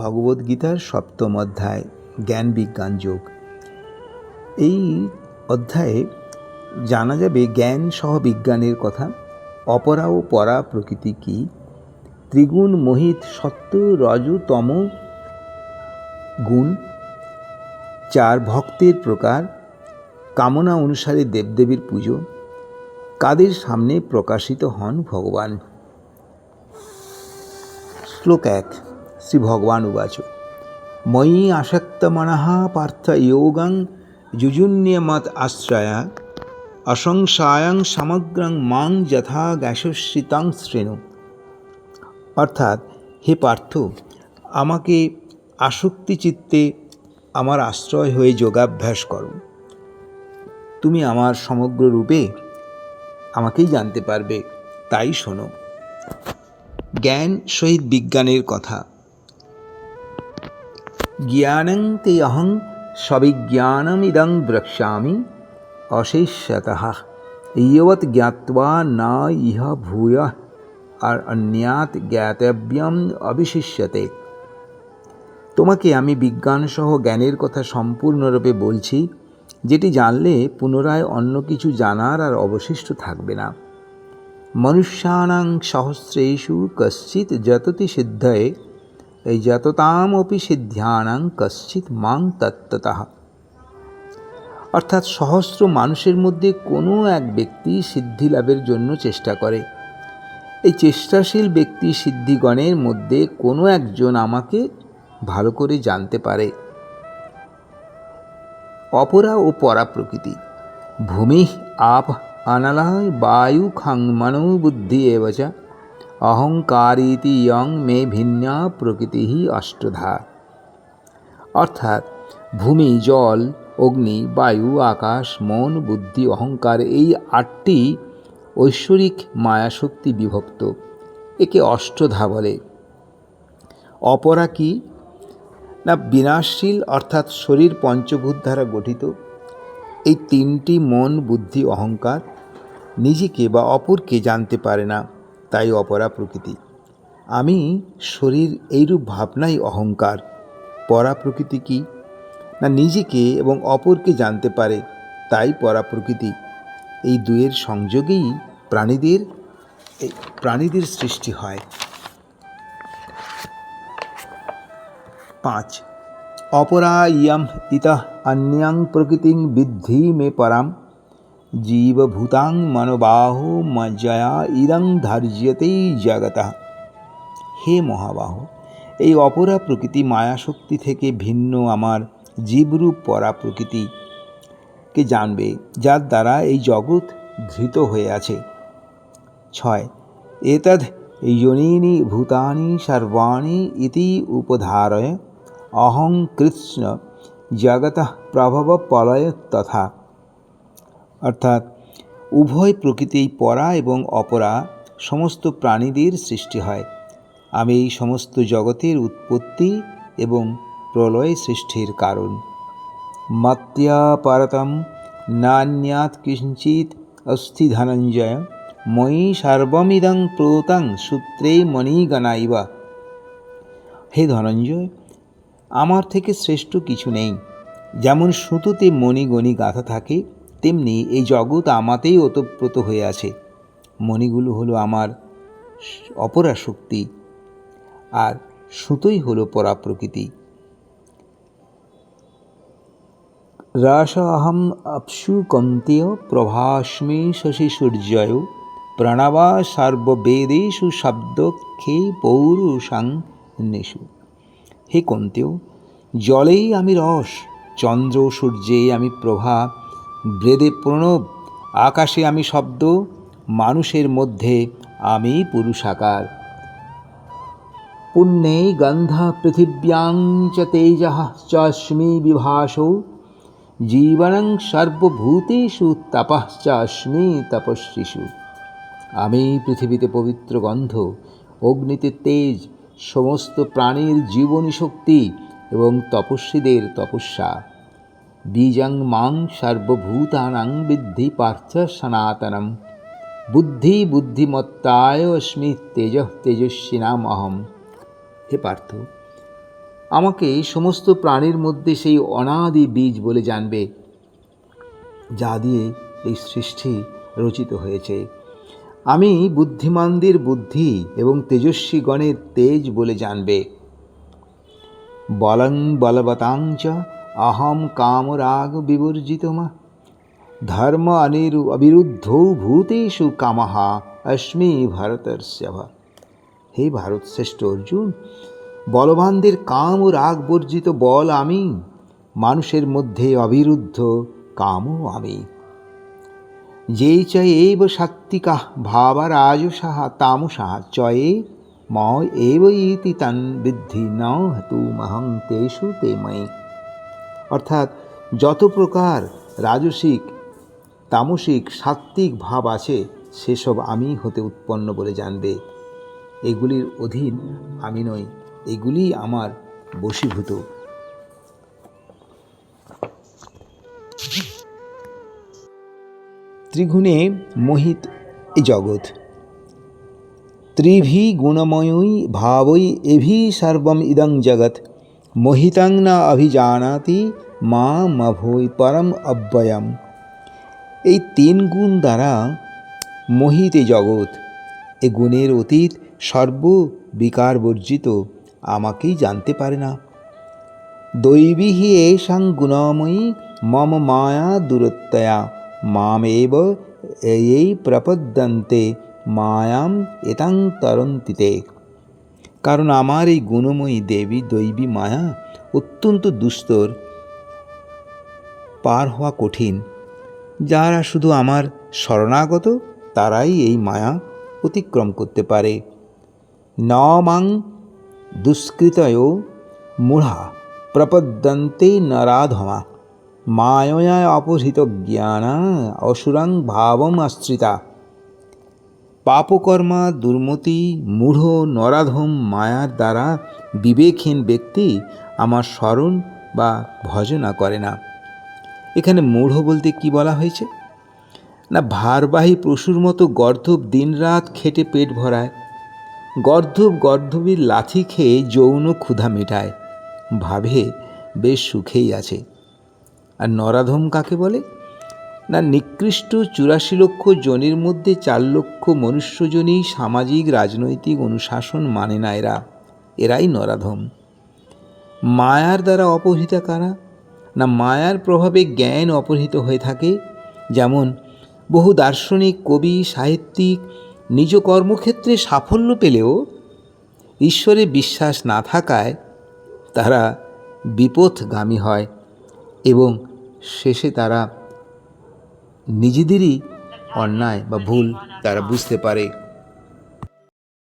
ভগবদ্গীতার সপ্তম অধ্যায়, জ্ঞান বিজ্ঞান যোগ। এই অধ্যায়ে জানা যাবে জ্ঞান সহ বিজ্ঞানের কথা, অপরা ও পরা প্রকৃতি কি, ত্রিগুণ মোহিত সত্য রজ তম গুণ, চার ভক্তের প্রকার, কামনা অনুসারে দেবদেবীর পুজো, কাদের সামনে প্রকাশিত হন ভগবান। শ্লোক এক। শ্রী ভগবান উবাচ। ময়ি আসক্তমনः পার্থ যোগং যুজুন্যমত আশ্রয়া, অসংশায়ং সমগ্রং মাং যথা গ্যাসশ্রিতাং শ্রেণু অর্থাৎ, হে পার্থ, আমাকে আসক্তি চিত্তে আমার আশ্রয় হয়ে যোগাভ্যাস করো। তুমি আমার সমগ্র রূপে আমাকেই জানতে পারবে, তাই শোনো। জ্ঞান সহিত বিজ্ঞানের কথা। জ্ঞানং তে অহং সবিজ্ঞানমিদং দ্রক্ষ্যামি অশেষ্যতঃ ইয়বৎ জ্ঞাত্বা না ইহ ভূয় আর অন্যাত জ্ঞাতব্যম অবিশিষ্যতে তোমাকে আমি বিজ্ঞানসহ জ্ঞানের কথা সম্পূর্ণরূপে বলছি, যেটি জানলে পুনরায় অন্য কিছু জানার আর অবশিষ্ট থাকবে না। মনুষ্যানাং সহস্রেষু কশ্চিৎ যততি সিদ্ধয়ে এই যততামপি সিদ্ধ্যানাং কশ্চিৎ মাং তত্ত্বতঃ। অর্থাৎ সহস্র মানুষের মধ্যে কোনো এক ব্যক্তি সিদ্ধি লাভের জন্য চেষ্টা করে। এই চেষ্টাশীল ব্যক্তি সিদ্ধিগণের মধ্যে কোনো একজন আমাকে ভালো করে জানতে পারে। অপরা ও পরা প্রকৃতি। ভূমি আপ অনলয় বায়ু খাং মনো বুদ্ধি এবচ অহংকারীতি ইয়ং মে ভিন্না প্রকৃতি অষ্টধা। অর্থাৎ ভূমি, জল, অগ্নি, বায়ু, আকাশ, মন, বুদ্ধি, অহংকার এই আটটি ঐশ্বরিক মায়াশক্তি বিভক্ত। একে অষ্টধা বলে। অপরা কি? না, বিনাশশীল অর্থাৎ শরীর পঞ্চভূত দ্বারা গঠিত। এই তিনটি মন, বুদ্ধি, অহংকার নিজেকে বা অপরকে জানতে পারে না। তাই অপরা প্রকৃতি। আমি শরীর এইরূপ ভাবনাই অহংকার। পরা প্রকৃতি কি? না নিজেকে এবং অপরকে জানতে পারে, তাই পরা প্রকৃতি। এই দুয়ের সংযোগেই প্রাণীদের প্রাণীদের সৃষ্টি হয়। পাঁচ। অপরা ইয়াম ইতঃ অন্যাং প্রকৃতিং বিদ্ধি মে পরাম। জীবভূতাং মনোবাহো মজ্জয়া ইদং ধার্যতেই জগত হে মহাবাহ এই অপরা প্রকৃতি মায়াশক্তি থেকে ভিন্ন আমার জীবরূপ পরা প্রকৃতিকে জানবে, যার দ্বারা এই জগৎ ধৃত হয়ে আছে। ছয়, এতদ যোনীনি ভূতানি সর্বাণি ইতি উপধারয়, অহং কৃষ্ণ, জগত প্রভব পলয় তথা অর্থাৎ উভয় প্রকৃতি পরা এবং অপরা সমস্ত প্রাণীদের সৃষ্টি হয়। আমি এই সমস্ত জগতের উৎপত্তি এবং প্রলয় সৃষ্টির কারণ। মত্যা পারতম নান্যাত কিঞ্চিত অস্থি ধনঞ্জয় ময়ি সর্বমিদং প্রোতং সূত্রে মণিগণাইব হে ধনঞ্জয়, আমার থেকে শ্রেষ্ঠ কিছু নেই। যেমন সুতোতে মণিগণি গাঁথা থাকে তেমনি এই জগৎ আমাতেই ওতপ্রোত হয়ে আছে। মণিগুলো হলো আমার অপরা শক্তি আর সুতোই হলো পরা প্রকৃতি রাস অহম অপসু কন্তেয় প্রভাস্মি শশী সূর্যয় প্রণবা সর্ববেদেষু খে পৌরুষাং নেশু হে কন্তেয়, জলেই আমি রস, চন্দ্র সূর্যে আমি প্রভা বেদে প্রণব, আকাশে আমি শব্দ, মানুষের মধ্যে আমি পুরুষাকার। পুণ্যে গন্ধ পৃথিব্যাং চ তেজ চাস্মি বিভাসৌ, জীবনং সর্বভূতেষু তপশ্চাস্মি তপস্বিষু আমি পৃথিবীতে পবিত্র গন্ধ, অগ্নিতে তেজ, সমস্ত প্রাণীর জীবনী শক্তি এবং তপস্বীদের তপস্যা। বীজং মাং সর্বভূতানাং বিদ্ধি পার্থ সনাতনম। বুদ্ধি বুদ্ধিমত্তায় অস্মি তেজ তেজস্বিনাম অহম। হে পার্থ, আমাকে সমস্ত প্রাণীর মধ্যে সেই অনাদি বীজ বলে জানবে, যা দিয়ে এই সৃষ্টি রচিত হয়েছে। আমি বুদ্ধিমানদের বুদ্ধি এবং তেজস্বী গণের তেজ বলে জানবে। বলং বলবতাঞ্চ অহম কামরাগ বিবর্জিতমা। ধর্ম অনিরু অবিরুদ্ধ ভূতেষু কামহা অস্মি ভারতর্ষভ হে ভারত শ্রেষ্ঠ অর্জুন, বলবানদের কাম ও রাগ বর্জিত বল আমি, মানুষের মধ্যে অবিরুদ্ধ কামও আমি। যে চয় এব সাত্বিকা ভাবারাজসাহ তামসাহ চয়ে ম এব ইতি তন বৃদ্ধি ন হেতুমহং তেষু তে ময়ি। অর্থাৎ যত প্রকার রাজসিক, তামসিক, সাত্ত্বিক ভাব আছে, সেসব আমি হতে উৎপন্ন বলে জানবে। এগুলির অধীন আমি নই, এগুলি আমার বশীভূত। ত্রিগুণে মোহিত এই জগৎ। ত্রিভি গুণময়ী ভাবৈ এভি সর্বম ইদং জগৎ। মোহিতং না অভিজানাতি মা মভৈ পরম অব্যয়ম এই তিন গুণ দ্বারা মোহিত এই জগৎ, এ গুণের অতীত সর্ব বিকার বর্জিত আমাকেই জানতে পারে না। দৈবী হি এষাং গুণময়ী, মম মায়া দূরত্বয়া মামেব এই প্রপদ্যন্তে, মায়াম এতাং তরন্তিতে। কারণ আমার এই গুণময়ী দেবী দৈবী মায়া অত্যন্ত দুস্তর, পার হওয়া কঠিন। যারা শুধু আমার শরণাগত, তারাই এই মায়া অতিক্রম করতে পারে। ন মাং দুষ্কৃতয় মূঢ়া, প্রপদ্যন্তে নরাধমা মায়য়া অপহৃত জ্ঞানা অসুরাং ভাবম আশ্রিতা। পাপকর্মা, দুর্মতি, মূঢ় নরাধম মায়ার দ্বারা বিবেকহীন ব্যক্তি আমার স্মরণ বা ভজনা করে না। এখানে মূঢ় বলতে কি বলা হয়েছে? না, ভারবাহী পশুর মতো গর্ধব দিনরাত খেটে পেট ভরায়। গর্ধব গর্ধবীর লাথি খেয়ে যৌন ক্ষুধা মেটায়। ভাবে বেশ সুখেই আছে। আর নরাধম কাকে বলে? না নিকৃষ্ট চুরাশি লক্ষ জনের মধ্যে চার লক্ষ মনুষ্যজনই সামাজিক, রাজনৈতিক অনুশাসন মানে না এরা। এরাই নরাধম। মায়ার দ্বারা অপহৃতা কারা? না মায়ার প্রভাবে জ্ঞান অপহৃত হয়ে থাকে? যেমন, বহু দার্শনিক, কবি, সাহিত্যিক নিজ কর্মক্ষেত্রে সাফল্য পেলেও ঈশ্বরে বিশ্বাস না থাকায় তারা বিপথগামী হয় এবং শেষে তারা নিজেদেরই অন্যায় বা ভুল তারা বুঝতে পারে।